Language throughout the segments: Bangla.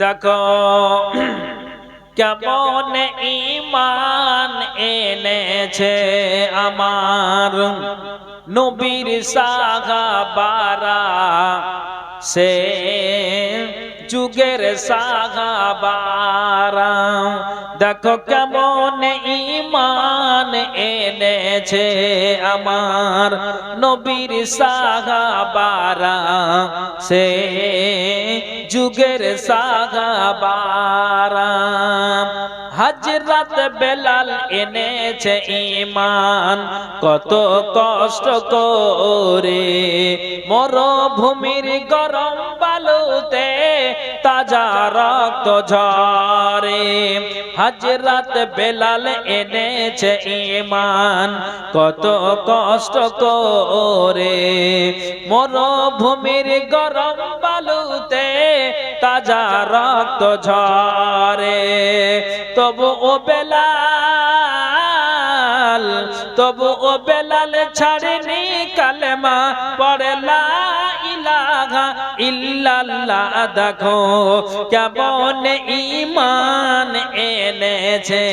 দেখো কেমন ইমান এনেছে আমার নবীর সাহাবারা। সে যুগের সাহাবারা দেখো কেমন ইমান এনেছে আমার নবীর সাহাবারা সে যুগের সাহাবারা হজরত বেলাল এনেছে ইমান কত কষ্ট করে মরভূমির গরম বালুতে তাজা রক্ত ঝরে। হজরত বেলাল এনেছে ইমান কত কষ্ট করে। মরুভূমির গরম বালুতে তাজা রক্ত ঝরে। তবু ও বেলাল, তবু ও বেলাল ছাড়েনি কালেমা পড়ে লা ইলাহা ইল্লাল্লাহ, দেখো কেমন ইমান এনেছে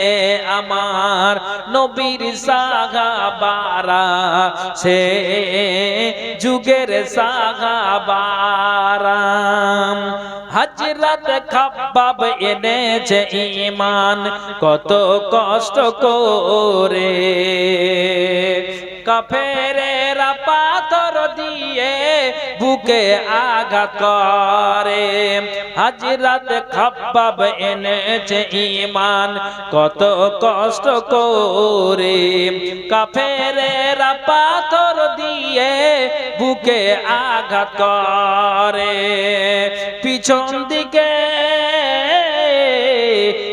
আমার নবীর সাহাবারা। সে যুগের সাহাবারা। হজরত খাব্বাব এনেছে ইমান কত কষ্ট করে। কাফেরেরা পাথর দিয়ে বুকে আঘাত করে। হাজরাত খাব্বাব এনেছে ইমান কত কষ্ট করে। কাফেরেরা পাথর দিয়ে বুকে আঘাত করে। পিছন দিকে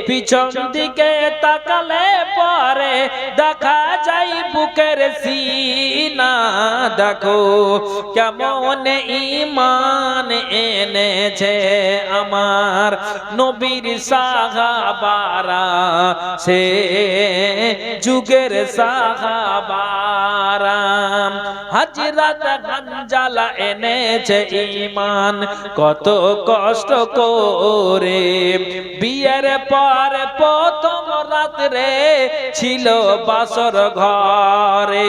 পিছন দিকে তাকালে পরে দেখা যাই বুকের সিনা। দেখো কেমন ইমান এনেছে আমার নবীর সাহাবারা। সে যুগের সাহাবারা। হাজরাত গঞ্জালা এনেছে ইমান কত কষ্ট করে বিয়ের পর প্রথম রাত্রে ছিল বাসর ঘরে।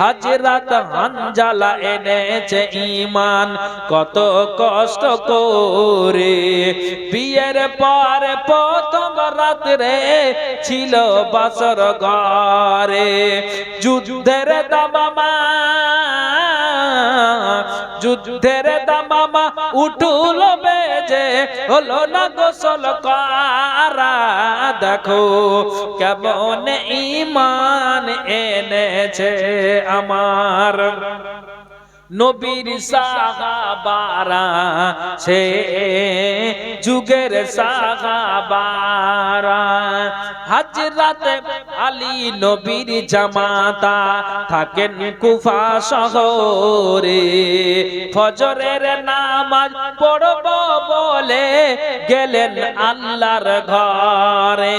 হাজরাত হানজালা এনেছে ইমান কত কষ্ট করে বিয়ের পর প্রথম রাত্রে ছিল বাসর ঘরে। যুদ্ধের দামামা যুদ্ধের দামামা উঠুল বেজে হলো না গোসল কারা? দেখো কেমন ইমান এনেছে আমার। নবীর সাহাবারা সে যুগের সাহাবারা হাজরাত আলী নবীর জামাতা থাকেন কুফা শহরে। ফজরের নামাজ পড়ব বলে গেলেন আল্লাহর ঘরে।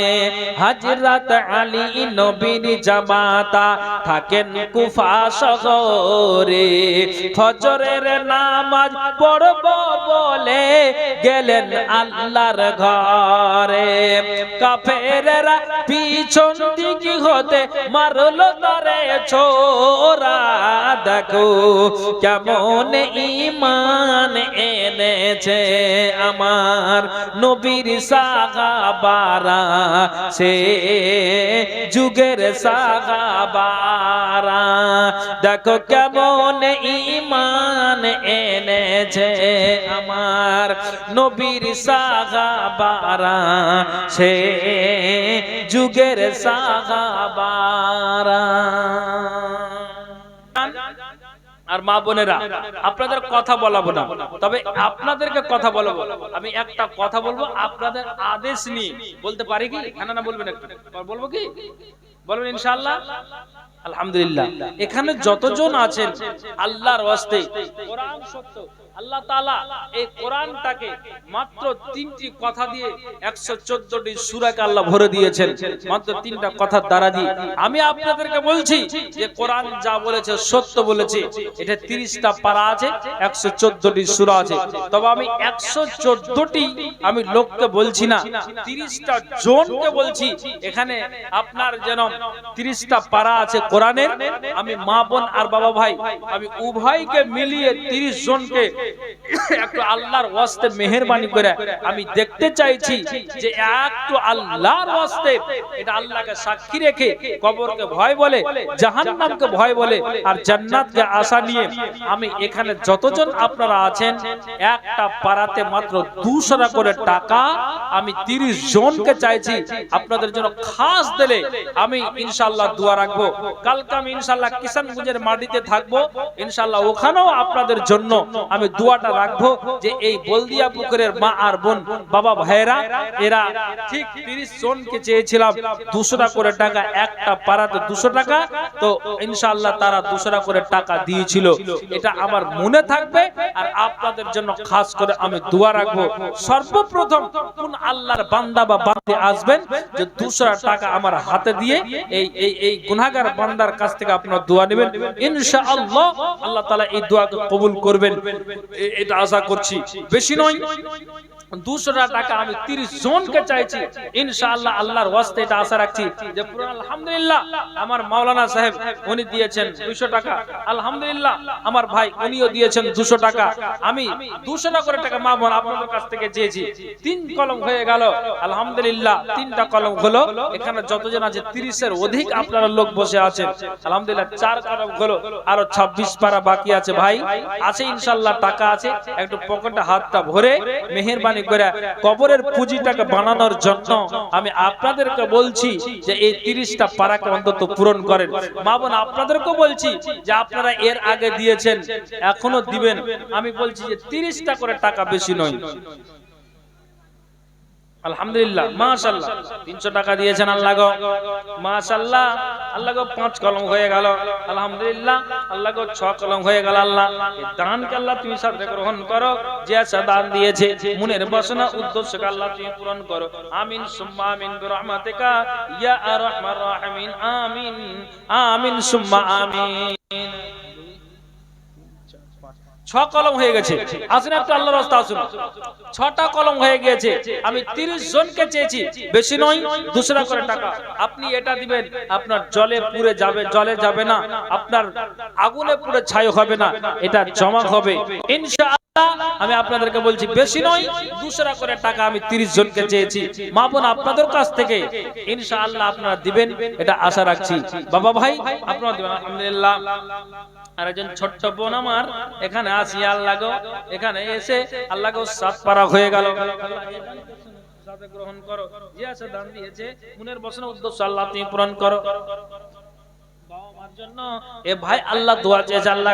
হাজরাত আলী নবীর জামাতা থাকেন কুফা শহরে। ফজরের নামাজ পড়ব বলে গেলেন আল্লাহর ঘরে। কাফেরেরা পিছন দিকে হতে মারলো তারে ছোরা। দেখো কেমন ইমান এনেছে আমার নবীর সাহাবারা সে যুগের সাহাবারা দেখো কেমন ইমান এনেছে আমার নবীর সাহাবারা সে যুগের সাহাবারা আর মা বোনেরা, আপনাদের কথা বলাবো না তবে আপনাদেরকে কথা বলব আমি একটা কথা বলব, আপনাদের আদেশ নিয়ে। বলতে পারি কি? হ্যাঁ না বলবেন একটু। বলব কি? বলবেন ইনশাআল্লাহ। আলহামদুলিল্লাহ। এখানে যতজন আছেন, আল্লাহর ওয়াস্তে কোরআন সত্য আল্লাহ তালা এই কোরআনটাকে মাত্র তিনটি কথা দিয়ে একশো চোদ্দটি সুরাকে আল্লাহ ভরে দিয়েছেন। মাত্র তিনটা কথার দ্বারা দিয়ে। আমি আপনাদেরকে বলছি যে কোরআন যা বলেছে, সত্য বলেছে, এটা তিরিশটা পারা আছে, একশো চোদ্দটি সুরা আছে। তবে আমি একশো চোদ্দটি আমি লোককে বলছি না, তিরিশটা জনকে বলছি, এখানে আপনার যেন তিরিশটা পারা আছে কোরআনের। আমি মা বোন আর বাবা ভাই, আমি উভয়কে মিলিয়ে তিরিশ জনকে একটু আল্লাহর ওয়াস্তে করে আমি দেখতে চাইছি যে একটু আল্লাহর ওয়াস্তে এটা আল্লাহকে সাক্ষী রেখে কবরকে ভয় বলে, জাহান্নামকে ভয় বলে আর জান্নাতকে আশা নিয়ে আমি এখানে যতজন আপনারা আছেন, একটা পাড়াতে মাত্র দুশো করে টাকা আমি তিরিশ জনকে চাইছি আপনাদের জন্য খাস দিলে আমি ইনশাল্লাহ দোয়া রাখব। কালকে আমি ইনশাল্লাহ কিষানগঞ্জের মাটিতে থাকব। ইনশাল্লাহ ওখানেও আপনাদের জন্য আমি দোয়াটা রাখব যে এই বলদিয়া পুকুরের মা আর বোন, বাবা ভাইরা এরা ঠিক তিরিশ জনকে চেয়েছিলাম দুশো করে টাকা, একটা পাড়াতে দুশো টাকা, তো ইনশাল্লাহ তারা দুশো করে টাকা দিয়েছিল। এটা আমার মনে থাকবে আর আপনাদের জন্য খাস করে আমি দোয়া রাখব। সর্বপ্রথম কোন আল্লাহর বান্দা বা বান্দে আসবেন যে দুশো টাকা আমার হাতে দিয়ে এই এই এই গুনাহগার বান্দার কাছ থেকে আপনারা দোয়া নেবেন। ইনশাআল্লাহ আল্লাহ তাআলা এই দোয়াকে কবুল করবেন। এটা আশা করছি। বেশি নয় দুশো টাকা আমি তিরিশ জনকে চাইছি ইনশাআল্লাহ আল্লাহর ওয়াস্তে এটা আশা রাখছি যে পুরো আলহামদুলিল্লাহ আমার মাওলানা সাহেব উনি দিয়েছেন দুশো টাকা আলহামদুলিল্লাহ আমার ভাই উনিও দিয়েছেন দুশো টাকা আমি করে টাকা মা বোন আপনাদের কাছ থেকে চেয়েছি তিন কলম হয়ে গেল আলহামদুলিল্লাহ তিনটা কলম হলো এখানে যতজন আছে তিরিশের অধিক আপনারা লোক বসে আছেন আলহামদুলিল্লাহ চার কলম হলো আরও ছাব্বিশ পারা বাকি আছে ভাই আছে ইনশাল্লাহ টাকা আছে একটু পকেটে হাতটা ভরে মেহেরবানি করে কবরের পুঁজিটাকে বানানোর জন্য আমি আপনাদেরকে বলছি যে এই তিরিশটা পারাকে অন্তত পূরণ করেন। মা বোন, আপনাদেরকেও বলছি যে আপনারা এর আগে দিয়েছেন, এখনও দিবেন। আমি বলছি যে তিরিশটা করে টাকা বেশি নয়। আলহামদুলিল্লাহ, মাশাআল্লাহ। 300 টাকা দিয়েছেন আল্লাহ গো। মাশাআল্লাহ, আল্লাহ গো পাঁচ কলম হয়ে গেল। আলহামদুলিল্লাহ, আল্লাহ গো ছ কলম হয়ে গেল আল্লাহ। দানকে আল্লাহ তুমি সাথে গ্রহণ করো, যে আশা দান দিয়েছে, মনের বাসনা, উদ্দেশ্যকে আল্লাহ তুমি পূরণ করো। আমিন, সুম্মা আমিন বিরহমাতিকা, ইয়া আরহামার রাহিমিন, আমিন আমিন, সুম্মা আমিন। ছ কলম হয়ে গেছে। আসুন একটু আল্লাহ রাস্তা আসুন। ছটা কলম হয়ে গিয়েছে। আমি তিরিশ জনকে চেয়েছি, বেশি নয়, দুশরা করে টাকা। আপনি এটা দিবেন, আপনার জলে পুড়ে যাবে, জলে যাবে না। আপনার আগুনে পুড়ে ছাই হবে না। এটা জমা হবে। ইনশাআল্লাহ, আমি আপনাদেরকে বলছি, বেশি নয়, দুশরা করে টাকা আমি তিরিশ জনকে চেয়েছি। মা বোন আপনাদের কাছ থেকে ইনশাআল্লাহ আপনারা দিবেন। এটা আশা রাখছি। বাবা ভাই, আপনারা দিবেন। আলহামদুলিল্লাহ। আর একজন ছোট্ট বোন আমার, এখানে আসি আল্লাহ এখানে এসে আল্লাহ গো সাত পারা হয়ে গেল। গ্রহণ করো। যে আছে দান দিয়েছে, মনের বসনের উদ্দেশ্য আল্লাহ তুমি পূরণ করো। এ ভাই, আল্লাহ দোয়া চেয়েছে, আল্লাহ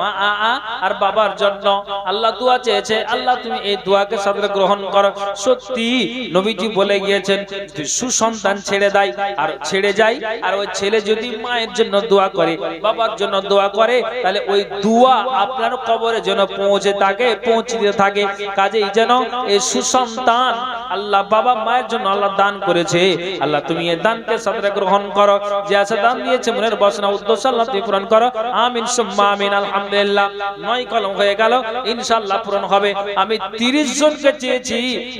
মা, আ আর বাবার জন্য। আল্লাহ দোয়া চেয়েছে, আল্লাহ তুমি এই দোয়াকে গ্রহণ করো। সত্যি, নবীজি বলে গিয়েছেন সুসন্তান ছেড়ে দেয়, আর ছেড়ে যায়, আর ওই ছেলে যদি মায়ের জন্য দোয়া করে, বাবার জন্য দোয়া করে, তাহলে ওই দোয়া আপনার কবরে যেন পৌঁছে থাকে পৌঁছতে থাকে। কাজেই যেন এই সুসন্তান আল্লাহ বাবা মায়ের জন্য আল্লাহ দান করেছে। আল্লাহ তুমি এই দানকে সাদরে গ্রহণ করো। যে আছে দান দিয়েছে, মনের বাসনা, উদ্দেশ্য আল্লাহ তুমি পূরণ করো। আমিন, সুম্মা আমিন, আলহামদুলিল্লাহ। নয় কলম হয়ে গেল, ইনশাআল্লাহ পূরণ হবে। আমি 30 জনকে চেয়েছি।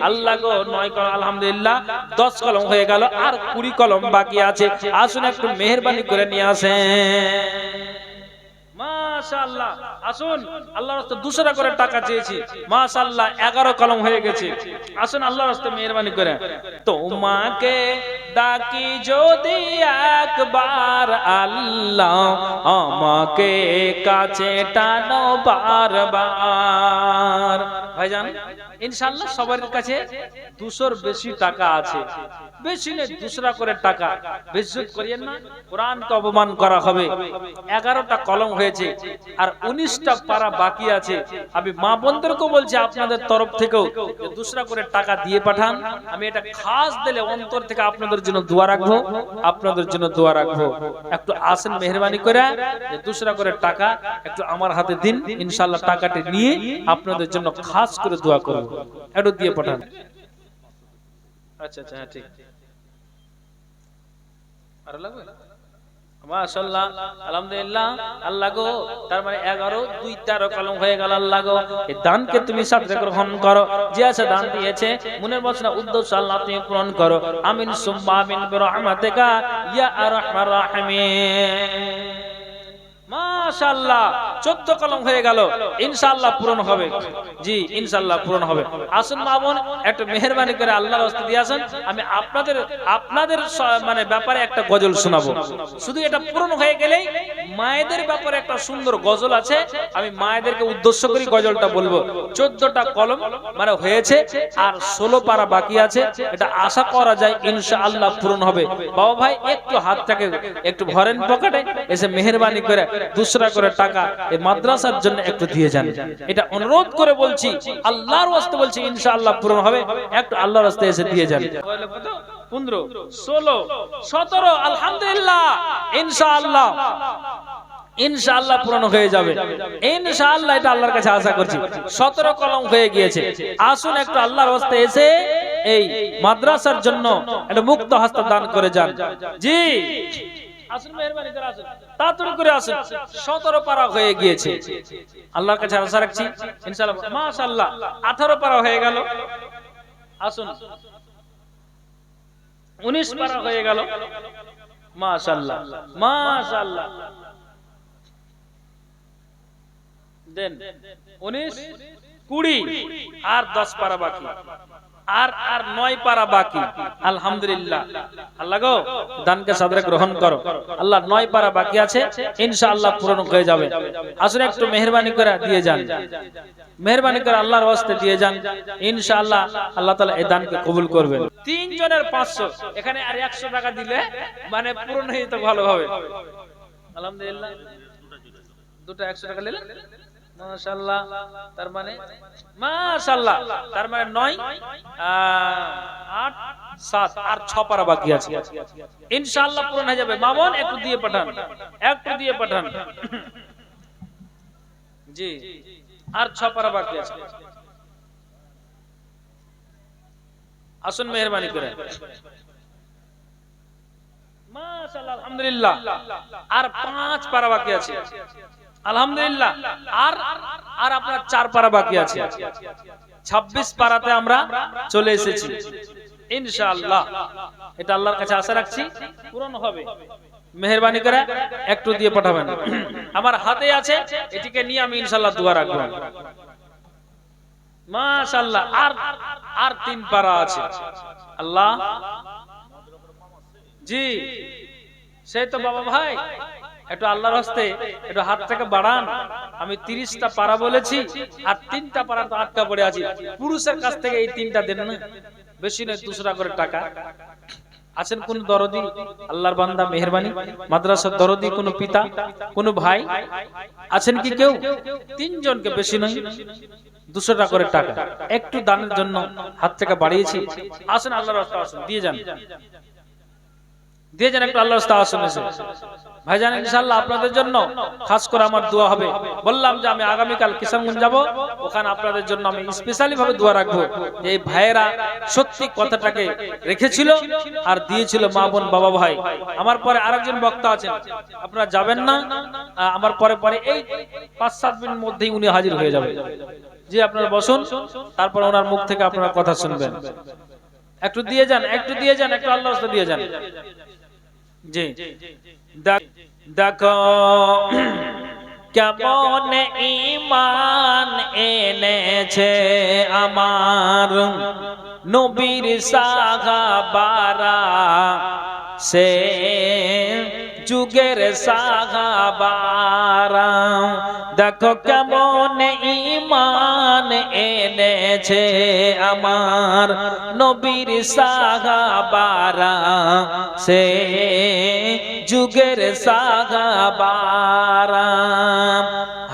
আল্লাহ গো, নয় কলম, আলহামদুলিল্লাহ। 10 কলম হয়ে গেল, আর 20 কলম বাকি আছে। আসুন একটু মেহেরবানি করে নিয়ে আসেন। মাশাআল্লাহ, আসুন, আল্লাহর রাস্তায় দুশরা করে টাকা চেয়েছি। মাশাআল্লাহ 11 কলম হয়ে গেছে। আসুন, আল্লাহর রাস্তায় মেহরবানি করে। তোমাকে ডাকি যদি একবার আল্লাহ আমাকে কাছে টানো বারবার। ভাইজান ইনশাআল্লাহ সবার কাছে দুশোর বেশি টাকা আছে। বেশি নেই দুসরা করে টাকা। বেজ্জত করিয়েন না কোরআনকে অপমান করা হবে। এগারোটা কলম হয়েছে আর উনিশটা পারা বাকি আছে। আমি মা বোনদেরকেও বলছি আপনাদের তরফ থেকেও যে দুসরা করে টাকা দিয়ে পাঠান। আমি এটা খাস দিলে অন্তর থেকে আপনাদের জন্য দোয়া রাখব আপনাদের জন্য দোয়া রাখব। একটু আসেন মেহরবানি করে যে দুসরা করে টাকা একটু আমার হাতে দিন। ইনশাল্লাহ টাকাটি নিয়ে আপনাদের জন্য খাস করে দোয়া করব। একটু দিয়ে পাঠান। আচ্ছা আচ্ছা হ্যাঁ ঠিক। আরও লাগবে? মাশাআল্লাহ আলহামদুলিল্লাহ আল্লাহ গো তার মানে 11 দুই তেরো কলম হয়ে গেল আল্লাহ গো। এই দানকে তুমি সাথে গ্রহণ করো। যে আছে দান দিয়েছে মনের বাসনা উদ্দেশ্য আল্লাহ তুমি পূরণ করো। আমিন সুম্মা আমিন বিরহমাতিকা ইয়া আরহামার রাহিমিন। মাশাআল্লাহ 14 কলম হয়ে গেল, ইনশাআল্লাহ পূরণ হবে। জি, ইনশাআল্লাহ পূরণ হবে। আসুন মা বোন, একটু মেহেরবানি করে আল্লাহর রাস্তা দিয়ে আসেন। আমি আপনাদের আপনাদের মানে ব্যাপারে একটা গজল শোনাবো। শুধু এটা পূরণ হয়ে গেলেই মায়েদের ব্যাপারে একটা সুন্দর গজল আছে। আমি মায়েদেরকে উদ্দেশ্য করে গজলটা বলব। 14টা কলম মানে হয়েছে আর 16 পারা বাকি আছে। এটা আশা করা যায় ইনশাআল্লাহ পূরণ হবে। বাবা ভাই, একটু হাতটাকে একটু ভরেন পকেটে, এসে মেহেরবানি করে দুসরা করে টাকা এই মাদ্রাসার জন্য একটু দিয়ে যান। এটা অনুরোধ করে বলছি, আল্লাহর ওয়াস্তে বলছি, ইনশাআল্লাহ পূরণ হবে। একটু আল্লাহর ওয়াস্তে এসে দিয়ে যান। পনেরো, ষোলো, সতেরো, আলহামদুলিল্লাহ, ইনশাআল্লাহ। ইনশাআল্লাহ পূরণ হয়ে যাবে। ইনশাআল্লাহ এটা আল্লাহর কাছে আশা করছি। সতেরো কলম হয়ে গিয়েছে। আসুন একটু আল্লাহর হস্তে এসে এই মাদ্রাসার জন্য একটা মুক্ত হস্ত দান করে যান। জি। আসুন, মেহরবানি করে আসুন। তাড়াতাড়ি করে আসুন। সতেরো পারা হয়ে গিয়েছে। আল্লাহর কাছে আশা রাখছি, ইনশাআল্লাহ, মাশাআল্লাহ, আঠারো পারা হয়ে গেল। আসুন। উনিশ পারা হয়ে গেল। মাশাআল্লাহ মাশাআল্লাহ। দেন, উনিশ, কুড়ি, আর দশ পারা বাকি। আর আর নয় পারা বাকি। আলহামদুলিল্লাহ। আল্লাহ গো, দানকে সাদরে গ্রহণ করো। আল্লাহ নয় পারা বাকি আছে, ইনশাআল্লাহ পূরণ হয়ে যাবে। আসলে একটু মেহরবানি করে দিয়ে যান। মেহরবানি করে আল্লাহর ওয়াস্তে দিয়ে যান। ইনশাআল্লাহ আল্লাহ তাআলা এই দানকে কবুল করবেন। তিন জনের 500 এখানে আর 100 টাকা দিলে মানে পূরণ হয়ে তো ভালো হবে আলহামদুলিল্লাহ। দুটো 100 টাকা নিলেন? মানে মানে 9 8 7 আর 6 পারা বাকি আছে। ইনশাআল্লাহ পূরণ হয়ে যাবে। একটু দিয়ে পাঠান। একটু দিয়ে পাঠান। জি। আর 6 পারা বাকি আছে। আসুন মেহরবানি করে। আর 5 পারা বাকি আছে। আলহামদুলিল্লাহ। আর আর আপনার চার পারা বাকি আছে। 26 পারাতে আমরা চলে এসেছি। ইনশাআল্লাহ। এটা আল্লাহর কাছে আশা রাখছি পূরণ হবে। মেহেরবানি করে একটু দিয়ে পাঠাবেন। আমার হাতে আছে, এটিকে নিয়ে আমি ইনশাআল্লাহ দোয়া রাখব। মাশাআল্লাহ। আর আর তিন পারা আছে। আল্লাহ। জি। সেই তো বাবা ভাই। একটু আল্লাহর হস্তে, একটু হাত থেকে বাড়ান। আমি তিরিশটা পারা বলেছি, আর তিনটা পারা তো আটকা পড়ে আছি। পুরুষের কাছ থেকে এই তিনটা দেন না, বেশি নয় দুশো করে টাকা। আছেন কোন দরদি? আল্লাহর বান্দা, মেহরবানি। মাদ্রাসার দরদি, কোন পিতা, কোন ভাই? আছেন কি কেউ? তিনজনকে বেশি নয় দুশো টাকা করে টাকা। একটু দানের জন্য হাত থেকে বাড়িয়েছি। আসেন আল্লাহর আসুন, দিয়ে যান। দিয়ে যান একটু আল্লাহর রাস্তা এসে ভাইজান ইনশাআল্লাহ আপনাদের জন্য খাস করে আমার দোয়া হবে। বললাম যে আমি আগামীকাল কিষানগঞ্জ যাব, ওখানে আপনাদের জন্য আমি স্পেশালি ভাবে দোয়া রাখব এই ভাইয়েরা সত্যি কথাটাকে রেখেছিল আর দিয়েছিল মা বোন, বাবা ভাই। আমার পরে আরেকজন বক্তা আছেন, আপনারা যাবেন না আমার পরে পরে এই পাঁচ সাত মিনিট মধ্যেই উনি হাজির হয়ে যাবে। যে আপনারা বসুন, তারপর ওনার মুখ থেকে আপনারা কথা শুনবেন। একটু দিয়ে যান, একটু দিয়ে যান, একটু আল্লাহ দিয়ে যান। দেখো কেমন ইমান এনেছে আমার নবীর সাহাবারা সে যুগের সাহাবারা দেখো কেমন ইমান এনেছে আমার নবীর সাহাবারা। সে যুগের সাহাবারা।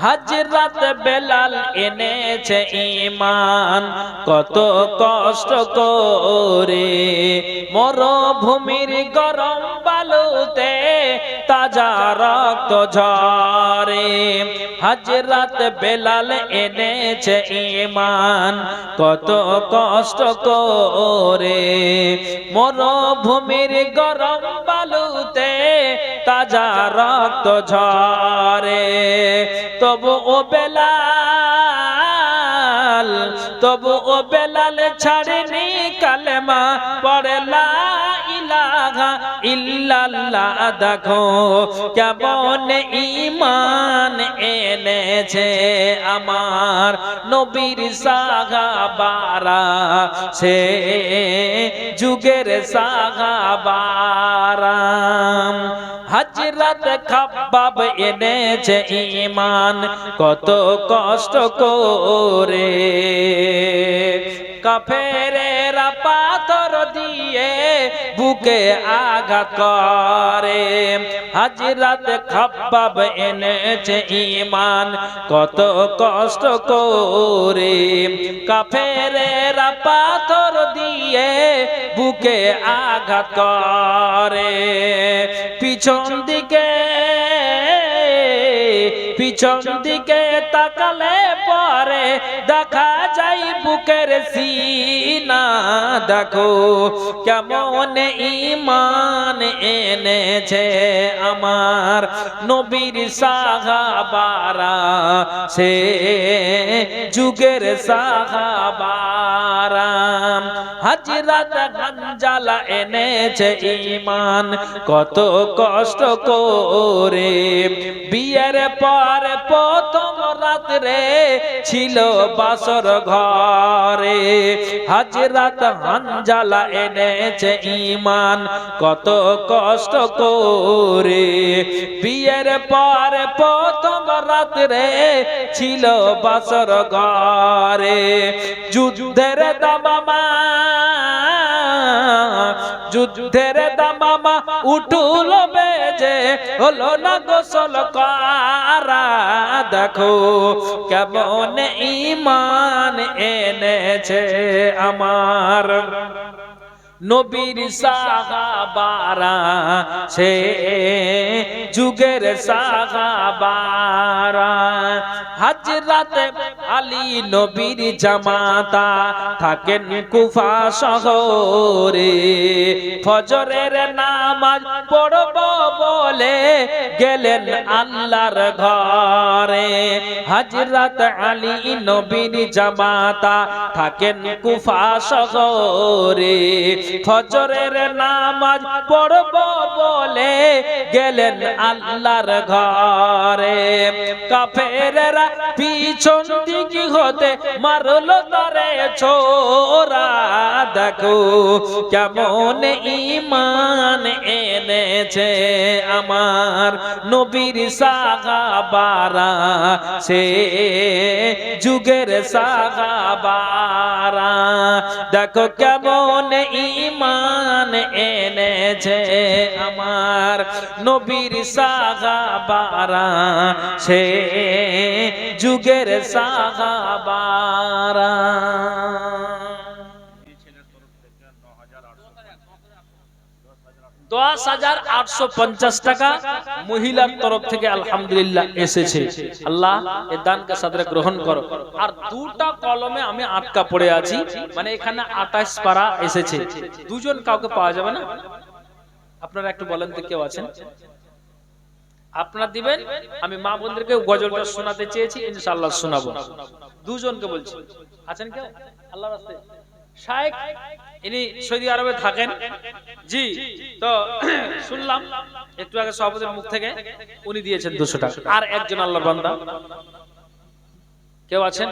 হজরত বেলাল এনেছে ইমান কত কষ্ট করে। মরভূমির গরম বালুতে তাজা রক্ত ঝরে। হজরত বেলাল এনেছে ইমান কত কষ্ট করে। মরভূমির গরম বালুতে তাজা রক্ত ঝরে। তবু ও বেলাল, তবু ও বেলাল ছাড়েনি কালেমা পড়ে লা ইলাহা ইল্লাল্লাহ দেখো, কেমন ইমান এনেছে আমার নবীর সাহাবারা সে যুগের সাহাবারা হজরত খাব্বাব এনেছে ইমান কত কষ্ট করে। কাফেরেরা পাথর দিয়ে বুকে আঘাত করে। হাজরাত খাব্বাব এনেছে ইমান কত কষ্ট করে। কাফেরেরা পাথর দিয়ে বুকে আঘাত করে। পিছন দিকে পিছন দিকে তাকালে দেখা যায় বুকের সিনা। দেখো কেমন ইমান এনেছে আমার নবীর সে যুগের সাহাবারা। হাজরাত গঞ্জালা এনেছে ইমান কত কষ্ট করে। বিয়ের পর প্রথম রাত্রে ছিল বাসর ঘরে। হাজরাত হানজালা এনেছে ইমান কত কষ্ট করে। বিয়ের পর প্রথম রাত্রে ছিল বাসর ঘরে। যুদ্ধের দামামা যুদ্ধের দামামা উঠুল বেজে হলো না গোসল কারা। দেখো কেমন ইমান এনেছে আমার। নবীর সাহাবারা, সে যুগের সাহাবারা। হাজরাত আলী নবীর জামাতা থাকেন কুফা শহরে। ফজরের নামাজ পড়ব বলে গেলেন আল্লাহর ঘরে। হাজরাত আলী নবীর জামাতা থাকেন কুফা শহরে। ফজরের নামাজ পড়ব বলে গেলেন আল্লাহর ঘরে। কাফেরেরা পিছন দিকে হতে মারলো তারে ছোরা, দেখো কেমন ইমান এনেছে আমার নবীর সাহাবারা। সে যুগের সাহাবারা। দেখো কেমন ইমান এনেছে আমার নবীর সাহাবারা সে যুগের সাহাবারা দশ হাজার আটশো পঞ্চাশ টাকা মহিলার তরফ থেকে আলহামদুলিল্লাহ এসেছে। আল্লাহ দানকে গ্রহণ করো। আর দুটা কলমে আমি আটকা পড়ে আছি মানে এখানে এসেছে। দুজন কাউকে পাওয়া যাবে না? আপনারা একটু বলেন তো কেউ আছেন? আপনারা দিবেন, আমি মা বোনদেরকে গজলটা শোনাতে চেয়েছি, ইনশাআল্লাহ শোনাবো। দুজনকে বলছি। আছেন কেউ? আল্লাহ ইনি সৌদি আরবে থাকেন। জি, তো শুনলাম, একটু আগে সভাপতির মুখ থেকে উনি দিয়েছেন দুশো টাকা। আর একজন আল্লাহর বান্দা। কেউ আছেন?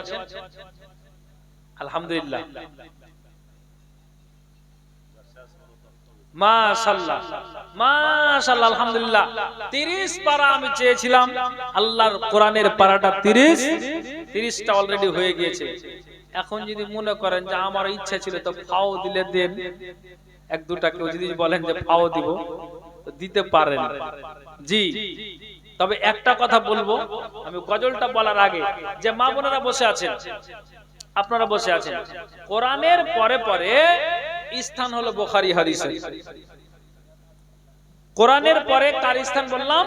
আলহামদুলিল্লাহ। আলহামদুলিল্লাহ। 30 পারা আমি চেয়েছিলাম, আল্লাহর কোরআনের পারাটা 30 30টা অলরেডি হয়ে গিয়েছে। এখন যদি মনে করেন যে আমার ইচ্ছা ছিল তো ফাও দিলে দেন। এক দুটা কেউ যদি বলেন যে ফাও দিব দিতে পারেন। জি। তবে একটা কথা বলব আমি গজলটা বলার আগে যে মা বোনেরা বসে আছেন আপনারা বসে আছেন। কোরআনের পরে পরে স্থান হলো বোখারি হাদিসের কোরআনের পরে কার স্থান বললাম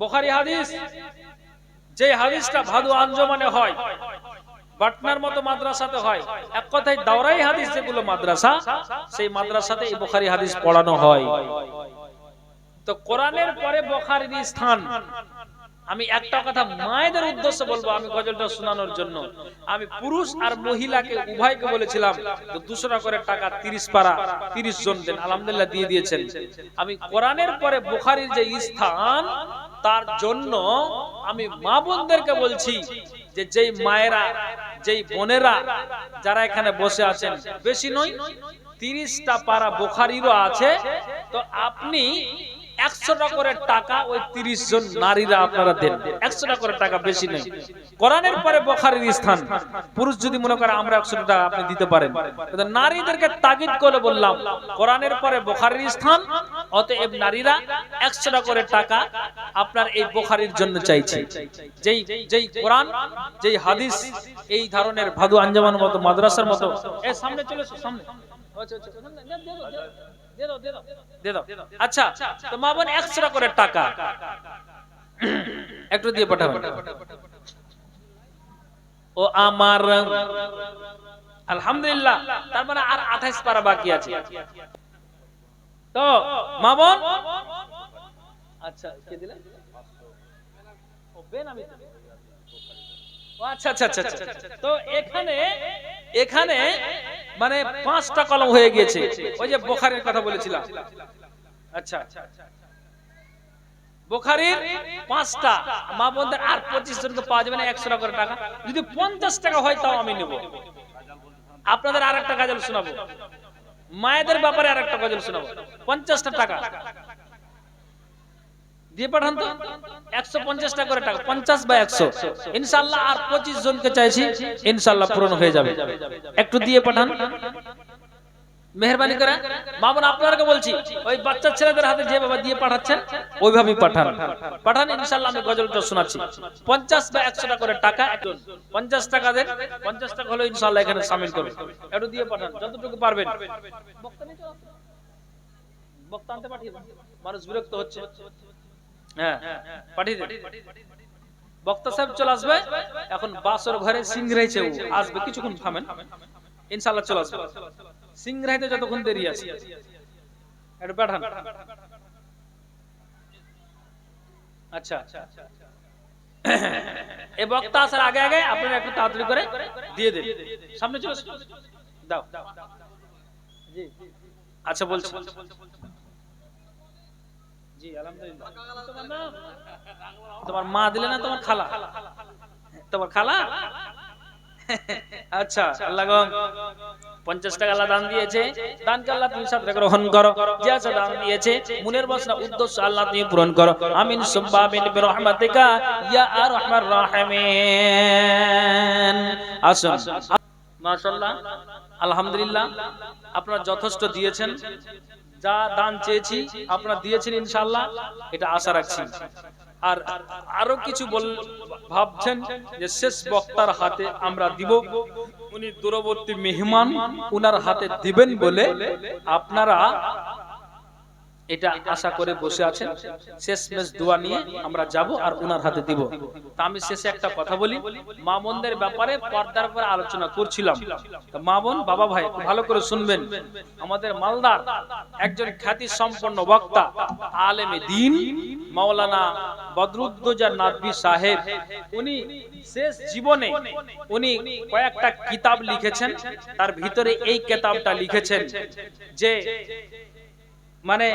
বোখারি হাদিস। যে হাদিসটা ভাদু আঞ্জমানে হয় পাটনার মতো মাদ্রাসাতে হয়। এক কথায় দাওরাই হাদিস যেগুলো মাদ্রাসা, সেই মাদ্রাসাতে এই বোখারি হাদিস পড়ানো হয়। তো কোরআনের পরে বোখারির স্থান। আমি একটা কথা মায়েদের উদ্দেশ্য বলব, আমি গজলটা শোনানোর জন্য। আমি পুরুষ আর মহিলাকে, উভয়কে বলেছিলাম তো দুশো টাকা করে টাকা তিরিশ পারা, তিরিশ জন দেন, আলহামদুলিল্লাহ দিয়ে দিয়েছেন। আমি কোরআনের পরে বোখারির যে স্থান, তার জন্য আমি মা বোনদেরকে বলছি যে যেই মায়েরা যেই বোনেরা যারা এখানে বসে আছেন বেশি নয় তিরিশটা পারা বোখারিরও আছে। তো আপনি একশো টাকা করে টাকা ওই তিরিশ জন নারীরা আপনারা দেন। একশো টাকা করে টাকা বেশি নেই। কোরআনের পরে বখারির স্থান। পুরুষ যদি মনে করে আমরা একশো টাকা আপনি দিতে পারেন। নারীদেরকে তাগিদ করে বললাম কোরআনের পরে বখারির স্থান অতএব নারীরা একশো টাকা করে টাকা আপনার এই বখারির জন্য চাইছে। যেই যেই কোরআন যেই হাদিস এই ধরনের ভাদু আঞ্জামান মতো মাদ্রাসার মতো। সামনে চলে এসো, সামনে। আচ্ছা, আচ্ছা, আচ্ছা তো মা বোন একশো করে টাকা। একটু দিয়ে পাঠাবেন ও আমার। আলহামদুলিল্লাহ, তার মানে আর আঠাইশ পারা বাকি আছে। তো, মা বোন? আচ্ছা কে দিলেন ও, বেনামি। ও আচ্ছা আচ্ছা আচ্ছা আচ্ছা। তো এখানে এখানে মানে পাঁচটা কলম হয়ে গিয়েছে। ওই যে বোখারের কথা বলেছিলাম। আচ্ছা। বোখারির পাঁচটা, মা বোনদের আর পঁচিশ জনকে পাওয়া যাবে না, একশো টাকা টাকা। যদি পঞ্চাশ টাকা হয়, তাও আমি নেব। আপনাদের আর একটা গাজল শোনাবো। মায়েদের ব্যাপারে আর একটা গজল শোনাবো। পঞ্চাশটা টাকা। দিয়ে পাঠান তো। একশো পঞ্চাশ টাকা করে টাকা ইনশাল্লাহ আর পঁচিশ জনকে চাইছি ইনশাল্লাহ পূরণ হয়ে যাবে। একটু দিয়ে পাঠান। মেহরবানি করে। মামুন আপনাকে বলছি, ওই বাচ্চা ছেলেদের হাতে যে বাবা দিয়ে পাঠাচ্ছেন, ওইভাবেই পাঠান। পাঠান ইনশাল্লাহ আমি গজলটা শোনাচ্ছি। পঞ্চাশ বা একশো টাকা করে টাকা একজন। পঞ্চাশ টাকা দেন পঞ্চাশ টাকা হলো ইনশাল্লাহ এখানে সামিল করবেন একটু দিয়ে পাঠান, যতটুকু পারবেন। বক্তা বক্তা আনতে পাঠিয়ে মানুষ বিরক্ত হচ্ছে। হ্যাঁ পাঠিয়ে দেন। বক্তা সাহেব চলে আসবে। এখন বাসর ঘরে সিংরাইছে ও আসবে। কিছুক্ষণ থামেন। ইনশাল্লাহ চলে আসবে। সিংরাইতে যতক্ষণ দেরি আছে। একটু পাঠান। আচ্ছা। এই বক্তা আসার আগে আগে আপনারা একটু তাড়াতাড়ি করে দিয়ে দিন। সামনে চলে। দাও। জি। আচ্ছা বলছি। জি আলহামদুলিল্লাহ। তোমার নাম? তোমার মা দিলে না তোমার খালা? তোমার খালা? আচ্ছা আল্লাহ গো। পঞ্চাশ টাকা আল্লাহ দান দিয়েছে। দানকে আল্লাহ তুমি সাথে গ্রহণ করো যে আছে দান দিয়েছে। মনের বসনা উদ্দেশ্য আল্লাহ তুমি পূরণ করো। আমিন সুব্বা আমিন বিরহমাতিকা। ইয়া আর রহমান। রাহিমিন আসুন। মাশাআল্লাহ। আলহামদুলিল্লাহ। আপনারা যথেষ্ট দিয়েছেন। যা দান চেয়েছি আপনারা দিয়েছেন ইনশাল্লাহ এটা আশা রাখছি। আর আরও কিছু বল, ভাবছেন যে শেষ বক্তার হাতে আমরা দিব। উনি দূরবর্তী মেহমান, উনার হাতে দিবেন বলে আপনারা এটা আশা করে বসে আছেন। শেষ মেশ দোয়া নিয়ে আমরা যাব আর উনার হাতে দিব। তা আমি শেষে একটা কথা বলি। মা বোনদের ব্যাপারে পর্দার পরে আলোচনা করছিলাম। মা বোন, বাবা ভাই ভালো করে শুনবেন। আমাদের মালদার একজন খ্যাতি সম্পন্ন বক্তা, আলেমে দিন, মাওলানা বদরুদ্দোজা নাদবি সাহেব। উনি শেষ জীবনে উনি কয়েকটা কিতাব লিখেছেন। তার ভিতরে এই কিতাবটা লিখেছেন যে মানে